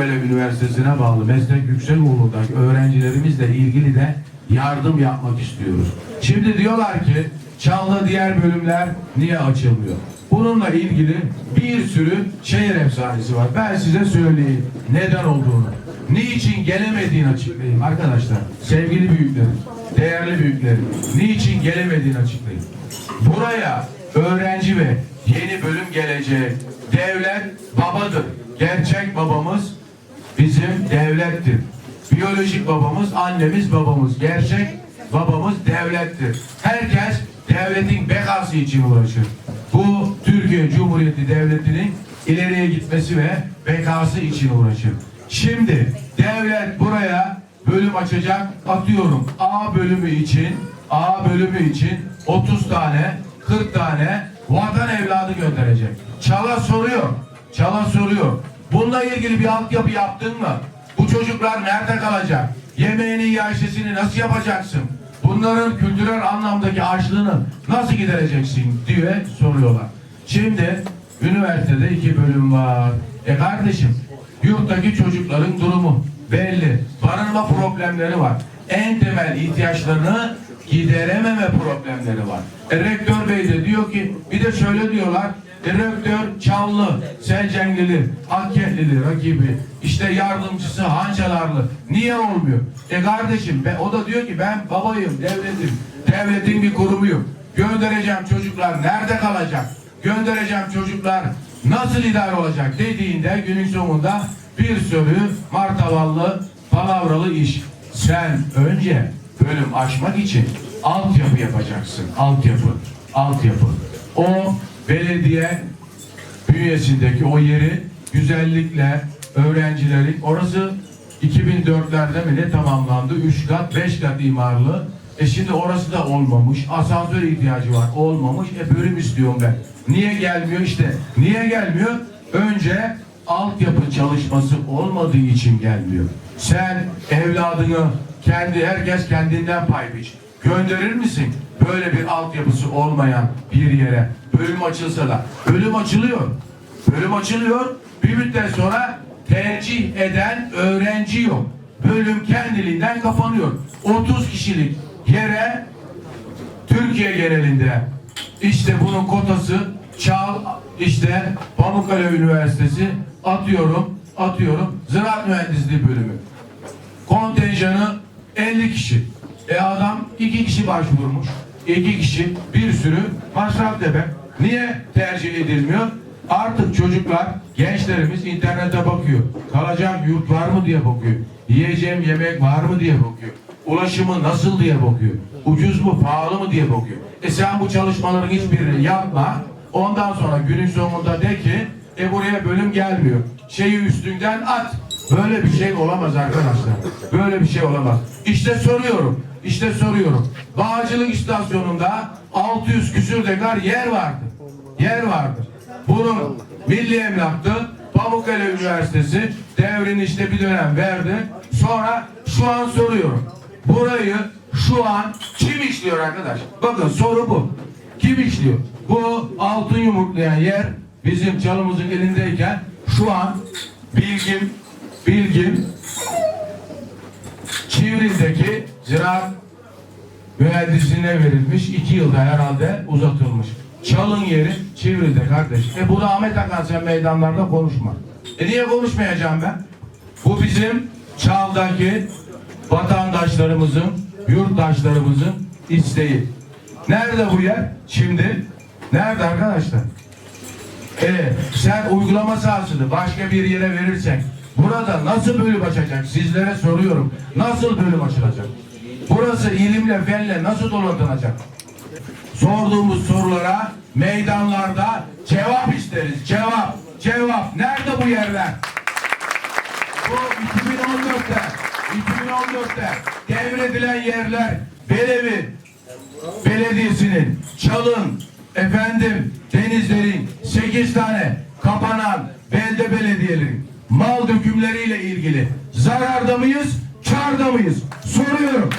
Pamukkale Üniversitesi'ne bağlı Meslek Yüksekokulu'ndaki öğrencilerimizle ilgili de yardım yapmak istiyoruz. Şimdi diyorlar ki Çal'da diğer bölümler niye açılmıyor? Bununla ilgili bir sürü şehir efsanesi var. Ben size söyleyeyim neden olduğunu. Niçin gelemediğini açıklayayım arkadaşlar. Sevgili büyüklerim, değerli büyüklerim. Niçin gelemediğini açıklayayım. Buraya öğrenci ve yeni bölüm gelecek. Devlet babadır. Gerçek babamız bizim devlettir. Biyolojik babamız annemiz babamız. Gerçek babamız devlettir. Herkes devletin bekası için uğraşır. Bu Türkiye Cumhuriyeti Devleti'nin ileriye gitmesi ve bekası için uğraşır. Şimdi devlet buraya bölüm açacak. Atıyorum A bölümü için A bölümü için 30 tane 40 tane vatan evladı gönderecek. Çala soruyor. Çala soruyor. Bununla ilgili bir altyapı yaptın mı? Bu çocuklar nerede kalacak? Yemeğini, yaşesini nasıl yapacaksın? Bunların kültürel anlamdaki açlığını nasıl gidereceksin diye soruyorlar. Şimdi üniversitede iki bölüm var. E kardeşim yurttaki çocukların durumu belli. Barınma problemleri var. En temel ihtiyaçlarını giderememe problemleri var. E, rektör bey de diyor ki bir de şöyle diyorlar. E, rektör Çamlı, Selcenglili, Akkehlili rakibi, işte yardımcısı Hançalarlı. Niye olmuyor? E kardeşim be, o da diyor ki ben babayım, devletim. Devletin bir kurumuyum. Göndereceğim çocuklar nerede kalacak? Göndereceğim çocuklar nasıl idare olacak dediğinde günün sonunda bir sürü martavallı, palavralı iş. Sen önce bölüm açmak için altyapı yapacaksın. Altyapı. Altyapı. O belediye bünyesindeki o yeri güzellikle öğrencilerin orası 2004'lerde mi ne tamamlandı? 3 kat 5 kat imarlı. E şimdi orası da olmamış. Asansör ihtiyacı var. Olmamış. E bölüm istiyorum ben. Niye gelmiyor işte? Niye gelmiyor? Önce altyapı çalışması olmadığı için gelmiyor. Sen evladını kendi herkes kendinden pay biç. Gönderir misin? Böyle bir altyapısı olmayan bir yere bölüm açılsa da bölüm açılıyor. Bölüm açılıyor. Bir müddet sonra tercih eden öğrenci yok. Bölüm kendiliğinden kapanıyor. 30 kişilik yere Türkiye genelinde işte bunun kotası Çal işte Pamukkale Üniversitesi atıyorum atıyorum ziraat mühendisliği bölümü kontenjanı 50 kişi. E adam iki kişi başvurmuş. iki kişi bir sürü masraf demek. Niye tercih edilmiyor? Artık çocuklar, gençlerimiz internete bakıyor. Kalacak yurt var mı diye bakıyor. Yiyeceğim yemek var mı diye bakıyor. Ulaşımı nasıl diye bakıyor. Ucuz mu pahalı mı diye bakıyor. E sen bu çalışmaların hiçbirini yapma. Ondan sonra günün sonunda de ki e buraya bölüm gelmiyor. Şeyi üstünden at. Böyle bir şey olamaz arkadaşlar. Böyle bir şey olamaz. İşte soruyorum. İşte soruyorum. Bağcılık istasyonunda 600 küsür dekar yer vardı. Yer vardı. Bunu Milli Emlak'tı. Pamukkale Üniversitesi devrin işte bir dönem verdi. Sonra şu an soruyorum. Burayı şu an kim işliyor arkadaş? Bakın soru bu. Kim işliyor? Bu altın yumurtlayan yer bizim çalımızın elindeyken şu an bilgim bilgim Çivril'deki ziraat mühendisliğine verilmiş. iki yılda herhalde uzatılmış. Çalın yeri Çivril'de kardeş. E bu da Ahmet Hakan sen meydanlarda konuşma. E niye konuşmayacağım ben? Bu bizim Çal'daki vatandaşlarımızın, yurttaşlarımızın isteği. Nerede bu yer? Şimdi nerede arkadaşlar? E, sen uygulama sahasını başka bir yere verirsen burada nasıl bölüm açacak? Sizlere soruyorum. Nasıl bölüm açılacak? Burası ilimle, fenle nasıl donatılacak? Sorduğumuz sorulara meydanlarda cevap isteriz. Cevap, cevap. Nerede bu yerler? Bu 2014'te, 2014'te devredilen yerler Belevi Belediyesi'nin, Çalın, efendim Denizler'in 8 tane kapanan belde belediyelerin mal dökümleriyle ilgili zararda mıyız, karda mıyız? Soruyorum.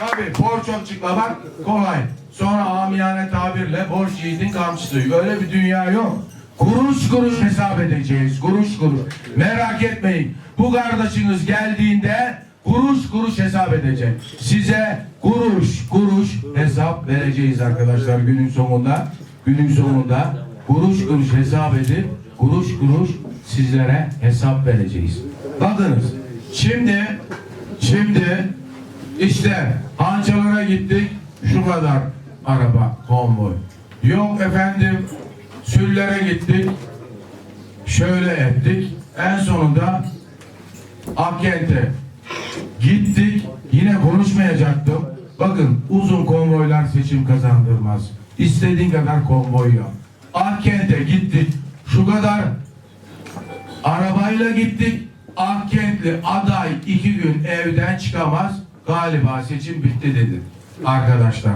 Tabii borç açıklamak kolay. Sonra amiyane tabirle borç yiğidin kamçısı. Öyle bir dünya yok. Kuruş kuruş hesap edeceğiz. Kuruş kuruş. Merak etmeyin. Bu kardeşiniz geldiğinde kuruş kuruş hesap edecek. Size kuruş kuruş hesap vereceğiz arkadaşlar günün sonunda. Günün sonunda kuruş kuruş hesap edip kuruş kuruş sizlere hesap vereceğiz. Bakınız şimdi şimdi işte Hançalara gittik şu kadar araba konvoy. Yok efendim Süllere gittik şöyle ettik en sonunda Akkent'e gittik yine konuşmayacaktım. Bakın uzun konvoylar seçim kazandırmaz. İstediğin kadar konvoy yap. Akkent'e gittik şu kadar Arabayla gittik. Akkentli aday iki gün evden çıkamaz. Galiba seçim bitti dedi arkadaşlar.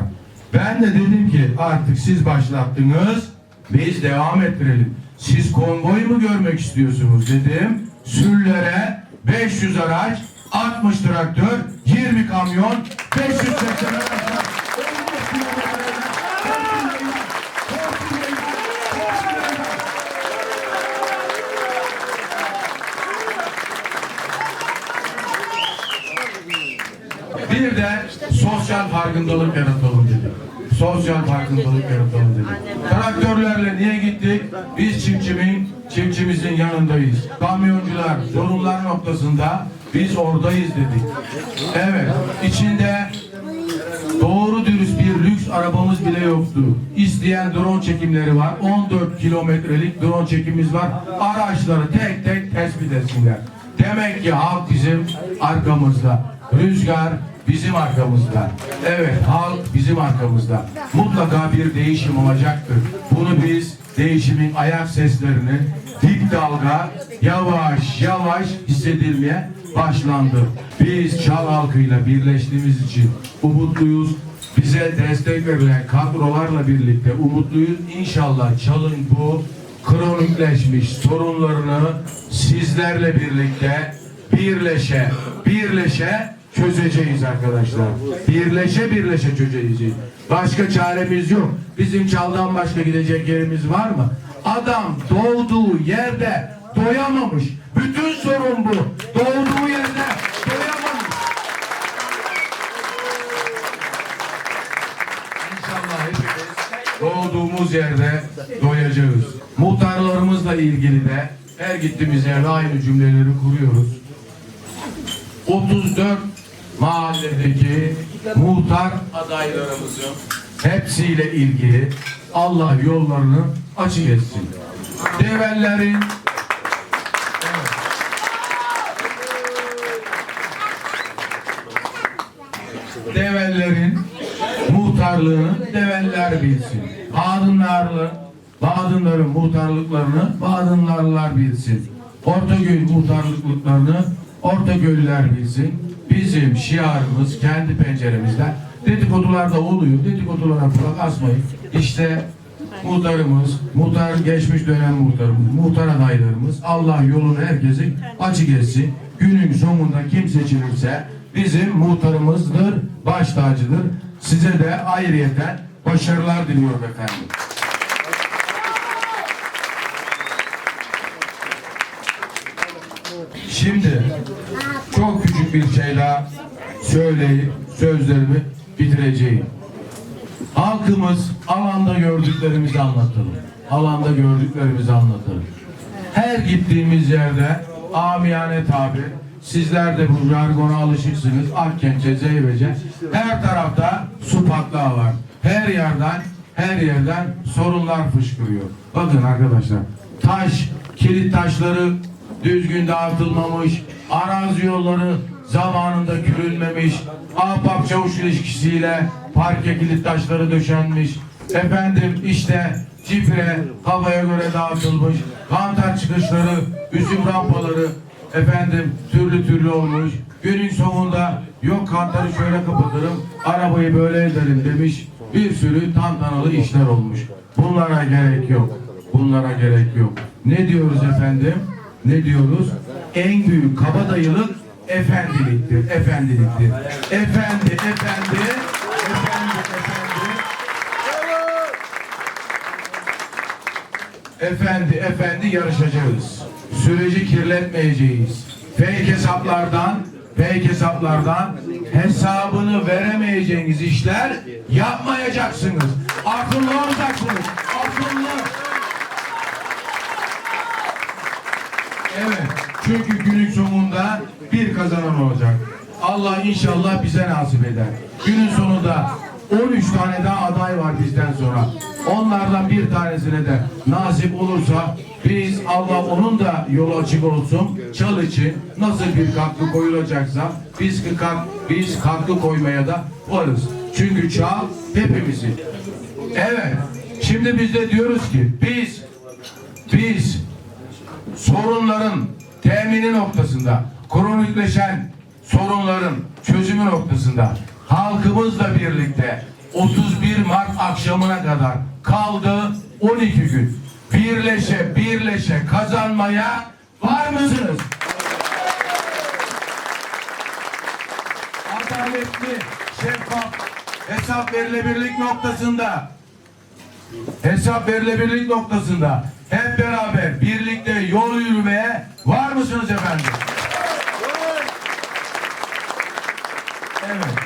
Ben de dedim ki artık siz başlattınız. Biz devam ettirelim. Siz konvoy mu görmek istiyorsunuz dedim. Sürlere 500 araç, 60 traktör, 20 kamyon, 580 araç. Bir de sosyal farkındalık yaratalım dedik. Sosyal farkındalık yaratalım dedik. Traktörlerle niye gittik? Biz çiftçimin, çiftçimizin yanındayız. Kamyoncular sorunlar noktasında biz oradayız dedik. Evet, içinde doğru dürüst bir lüks arabamız bile yoktu. İsteyen drone çekimleri var. 14 kilometrelik drone çekimimiz var. Araçları tek tek tespit etsinler. Demek ki halk bizim arkamızda. Rüzgar bizim arkamızda. Evet halk bizim arkamızda. Mutlaka bir değişim olacaktır. Bunu biz değişimin ayak seslerini dik dalga yavaş yavaş hissedilmeye başlandı. Biz Çal halkıyla birleştiğimiz için umutluyuz. Bize destek verilen kadrolarla birlikte umutluyuz. İnşallah Çal'ın bu kronikleşmiş sorunlarını sizlerle birlikte birleşe, birleşe çözeceğiz arkadaşlar. Birleşe birleşe çözeceğiz. Başka çaremiz yok. Bizim Çal'dan başka gidecek yerimiz var mı? Adam doğduğu yerde doyamamış. Bütün sorun bu. Doğduğu yerde doyamamış. İnşallah hepimiz doğduğumuz yerde doyacağız. Muhtarlarımızla ilgili de her gittiğimiz yerde aynı cümleleri kuruyoruz. 34 mahalledeki muhtar adaylarımızın hepsiyle ilgili Allah yollarını açık etsin. Devellerin Evet. devellerin muhtarlığını develler bilsin. Badınlarlı, Badınların muhtarlıklarını Badınlarlılar bilsin. Ortagöl muhtarlıklarını Ortagöllüler bilsin. Bizim şiarımız kendi penceremizden dedikodular da oluyor. Dedikodulara kulak asmayın. İşte muhtarımız, muhtar geçmiş dönem muhtarımız, muhtar adaylarımız Allah yolunu herkesin açık etsin. Günün sonunda kim seçilirse bizim muhtarımızdır, baş tacıdır. Size de ayrıyeten başarılar diliyorum efendim. Şimdi küçük bir şey daha söyleyip sözlerimi bitireceğim. Halkımız alanda gördüklerimizi anlatalım. Alanda gördüklerimizi anlatalım. Her gittiğimiz yerde amiyane tabi sizler de bu jargona alışıksınız. Akkençe, Zeyvece her tarafta su patlağı var. Her yerden her yerden sorunlar fışkırıyor. Bakın arkadaşlar taş, kilit taşları düzgün dağıtılmamış, arazi yolları zamanında kürülmemiş, ahbap çavuş ilişkisiyle parke kilit taşları döşenmiş, efendim işte cifre havaya göre dağıtılmış, kantar çıkışları, üzüm rampaları efendim türlü türlü olmuş. Günün sonunda yok kantarı şöyle kapatırım, arabayı böyle ederim demiş. Bir sürü tantanalı işler olmuş. Bunlara gerek yok. Bunlara gerek yok. Ne diyoruz efendim? Ne diyoruz? En büyük kabadayılık efendiliktir, efendiliktir. Efendi, efendi, efendi, efendi. Efendi, efendi yarışacağız. Süreci kirletmeyeceğiz. Fake hesaplardan, fake hesaplardan hesabını veremeyeceğiniz işler yapmayacaksınız. Akıllı olacaksınız. Akıllı. Evet. Çünkü günün sonunda bir kazanan olacak. Allah inşallah bize nasip eder. Günün sonunda 13 tane daha aday var bizden sonra. Onlardan bir tanesine de nasip olursa biz Allah onun da yolu açık olsun. Çal için nasıl bir katkı koyulacaksa biz kalk, biz katkı koymaya da varız. Çünkü çal hepimizin. Evet. Şimdi biz de diyoruz ki biz biz sorunların temini noktasında, kronikleşen sorunların çözümü noktasında halkımızla birlikte 31 Mart akşamına kadar kaldı 12 gün. Birleşe birleşe kazanmaya var mısınız? Adaletli, şeffaf, hesap verilebilirlik noktasında hesap verilebilirlik noktasında hep beraber birlikte yol yürümeye var mısınız efendim? Evet.